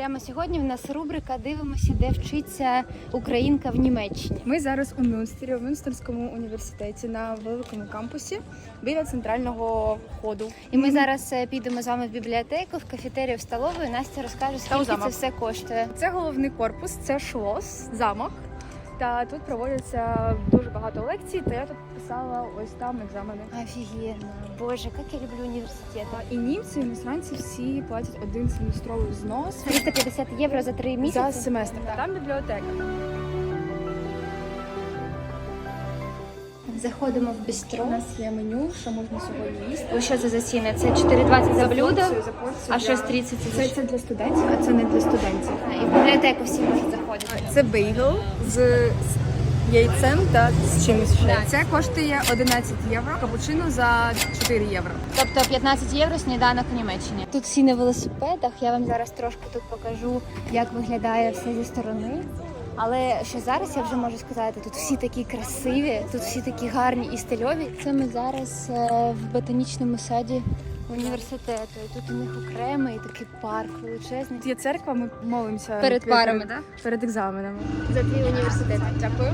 Прямо сьогодні в нас рубрика Дивимося, де вчиться українка в Німеччині. Ми зараз у Мюнстері, в Мюнстерському університеті на великому кампусі біля центрального входу. І ми зараз е, підемо з вами в бібліотеку, в кафетерію, в столову. І Настя розкаже, скільки це все коштує. Це головний корпус, це шлос, замок. Та тут проводяться дуже багато лекцій. Та я тут писала ось там екзамени. Офігенно. Боже, як я люблю університет. І німці, і іностранці всі платять один семестровий взнос 350 євро за три місяці? за семестр. Там бібліотека. Заходимо в бістро. У нас є меню, що можна сьогодні їсти. Ось що це за ціни? Це 4,20 за блюдо, порцію, за порцію а для- 6,30 Це, це для студентів, а це не для студентів. І в бібліотеку всі можуть заходити. Це бейгл з яйцем та з чимось ще. Це коштує 11 євро, капучино за 4 євро. Тобто 15 євро сніданок в Німеччині. Тут всі на велосипедах. Я вам зараз трошки тут покажу, як виглядає все зі сторони. Але що зараз я вже можу сказати, тут всі такі красиві, тут всі такі гарні і стильові. Це ми зараз е, в ботанічному саді університету. І тут у них окремий такий парк величезний. Є церква, ми молимося Перед парами, так? перед екзаменами. За твій університет. Дякую.